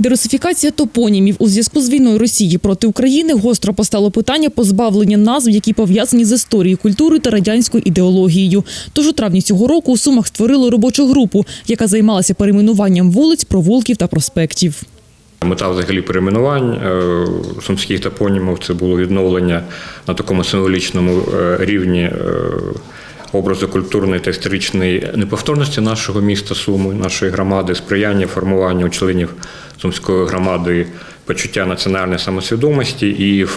Дерусифікація топонімів у зв'язку з війною Росії проти України гостро постало питання позбавлення назв, які пов'язані з історією, культурою та радянською ідеологією. Тож у травні цього року у Сумах створили робочу групу, яка займалася перейменуванням вулиць, провулків та проспектів. Мета взагалі перейменувань е, сумських топонімів це було відновлення на такому символічному е, рівні е, образу культурної та історичної неповторності нашого міста Суми, нашої громади, сприяння формуванню членів сумської громади почуття національної самосвідомості і е,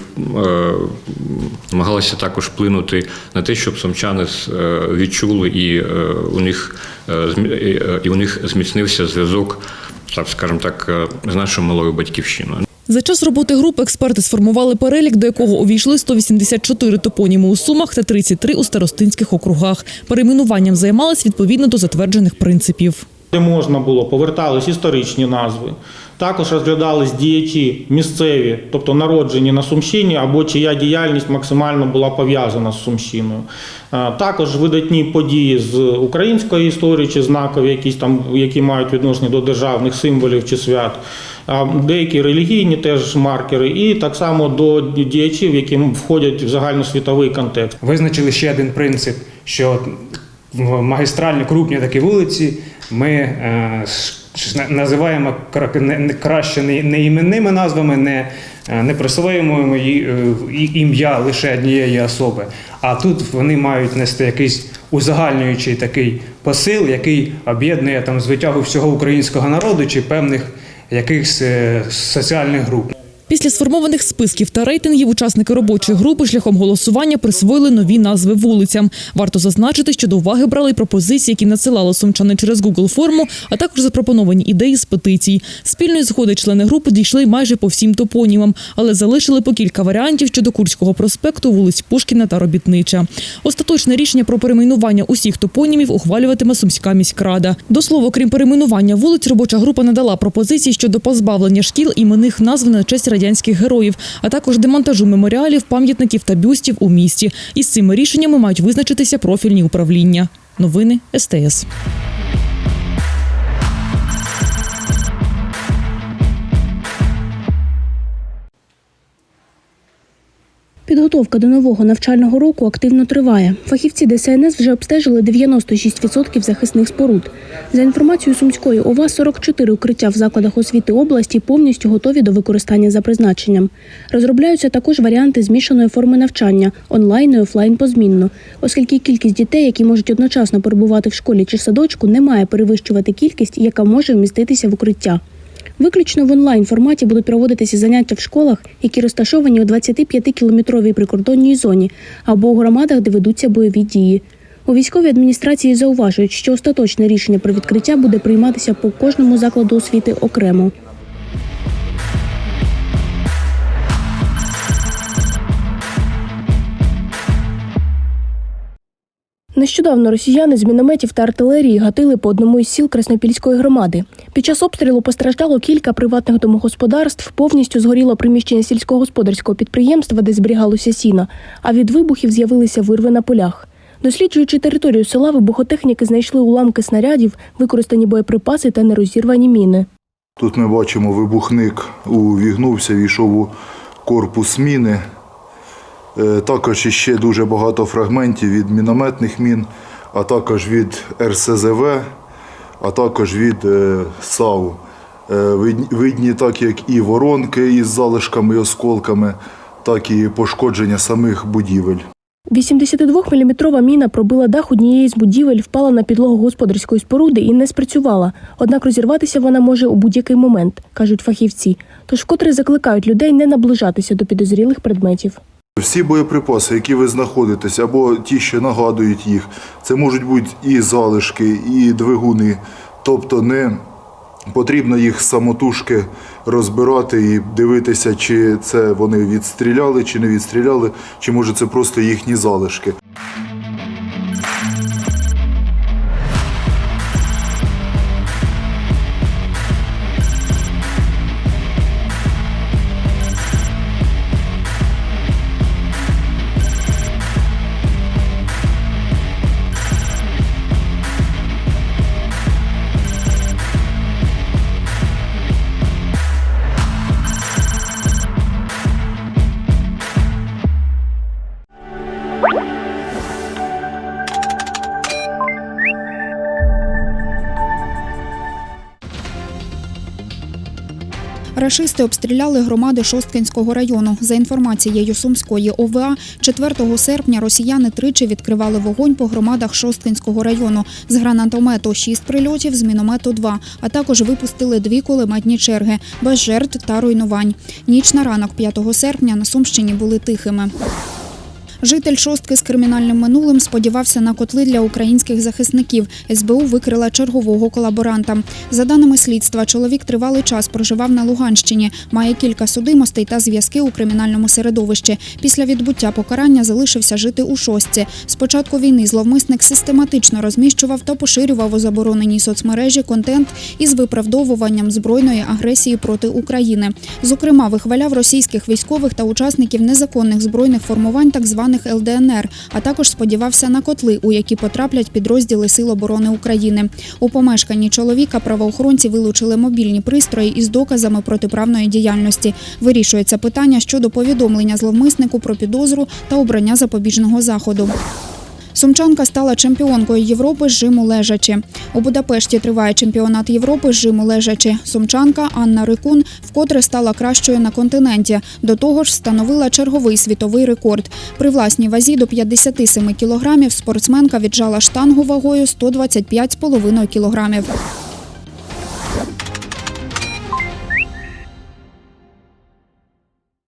намагалися також вплинути на те, щоб сумчани е, відчули і е, у них і у них зміцнився зв'язок так скажімо так, з нашою малою батьківщиною. За час роботи групи експерти сформували перелік, до якого увійшли 184 топоніми у Сумах та 33 у старостинських округах. Перейменуванням займались відповідно до затверджених принципів. Де можна було, повертались історичні назви. Також розглядались діячі місцеві, тобто народжені на Сумщині, або чия діяльність максимально була пов'язана з Сумщиною. Також видатні події з української історії чи знакові, якісь там, які мають відношення до державних символів чи свят. Деякі релігійні теж маркери, і так само до діячів, які входять в загальносвітовий контекст. Визначили ще один принцип, що магістральні крупні такі вулиці ми е, називаємо краще не, іменними назвами, не, е, не присвоюємо е, ім'я лише однієї особи. А тут вони мають нести якийсь узагальнюючий такий посил, який об'єднує там з витягу всього українського народу чи певних якихось е, соціальних груп. Після сформованих списків та рейтингів учасники робочої групи шляхом голосування присвоїли нові назви вулицям. Варто зазначити, що до уваги брали пропозиції, які надсилали сумчани через Google форму, а також запропоновані ідеї з петицій. Спільної згоди члени групи дійшли майже по всім топонімам, але залишили по кілька варіантів щодо Курського проспекту, вулиць Пушкіна та Робітнича. Остаточне рішення про перейменування усіх топонімів ухвалюватиме Сумська міськрада. До слова, крім перейменування вулиць, робоча група надала пропозиції щодо позбавлення шкіл іменних назв на честь радянських героїв, а також демонтажу меморіалів, пам'ятників та бюстів у місті. Із цими рішеннями мають визначитися профільні управління. Новини СТС. Підготовка до нового навчального року активно триває. Фахівці ДСНС вже обстежили 96% захисних споруд. За інформацією Сумської ОВА, 44 укриття в закладах освіти області повністю готові до використання за призначенням. Розробляються також варіанти змішаної форми навчання онлайн і офлайн позмінно, оскільки кількість дітей, які можуть одночасно перебувати в школі чи садочку, не має перевищувати кількість, яка може вміститися в укриття. Виключно в онлайн форматі будуть проводитися заняття в школах, які розташовані у 25-кілометровій прикордонній зоні або у громадах, де ведуться бойові дії. У військовій адміністрації зауважують, що остаточне рішення про відкриття буде прийматися по кожному закладу освіти окремо. Нещодавно росіяни з мінометів та артилерії гатили по одному із сіл Краснопільської громади. Під час обстрілу постраждало кілька приватних домогосподарств, повністю згоріло приміщення сільськогосподарського підприємства, де зберігалося сіно, а від вибухів з'явилися вирви на полях. Досліджуючи територію села, вибухотехніки знайшли уламки снарядів, використані боєприпаси та нерозірвані міни. Тут ми бачимо, вибухник увігнувся, війшов у корпус міни. Е, Також іще дуже багато фрагментів від мінометних мін, а також від РСЗВ, а також від е, САУ. Е, видні- так як і воронки із залишками і осколками, так і пошкодження самих будівель. 82-мм міна пробила дах однієї з будівель, впала на підлогу господарської споруди і не спрацювала. Однак розірватися вона може у будь-який момент, кажуть фахівці. Тож вкотре закликають людей не наближатися до підозрілих предметів. Всі боєприпаси, які ви знаходитесь, або ті, що нагадують їх, це можуть бути і залишки, і двигуни. Тобто не Потрібно їх самотужки розбирати і дивитися, чи це вони відстріляли, чи не відстріляли, чи може це просто їхні залишки. Рашисти обстріляли громади Шосткинського району. За інформацією Сумської ОВА, 4 серпня росіяни тричі відкривали вогонь по громадах Шосткинського району. З гранатомету 6 прильотів, з міномету 2, а також випустили дві кулеметні черги без жертв та руйнувань. Ніч на ранок 5 серпня на Сумщині були тихими. Житель шостки з кримінальним минулим сподівався на котли для українських захисників. СБУ викрила чергового колаборанта. За даними слідства, чоловік тривалий час проживав на Луганщині, має кілька судимостей та зв'язки у кримінальному середовищі. Після відбуття покарання залишився жити у шостці. З початку війни зловмисник систематично розміщував та поширював у забороненій соцмережі контент із виправдовуванням збройної агресії проти України. Зокрема, вихваляв російських військових та учасників незаконних збройних формувань так званих ЛДНР, а також сподівався на котли, у які потраплять підрозділи Сил оборони України. У помешканні чоловіка правоохоронці вилучили мобільні пристрої із доказами протиправної діяльності. Вирішується питання щодо повідомлення зловмиснику про підозру та обрання запобіжного заходу. Сумчанка стала чемпіонкою Європи з жиму лежачі. У Будапешті триває чемпіонат Європи з жиму лежачі. Сумчанка Анна Рикун вкотре стала кращою на континенті. До того ж, встановила черговий світовий рекорд. При власній вазі до 57 кілограмів спортсменка віджала штангу вагою 125,5 кілограмів.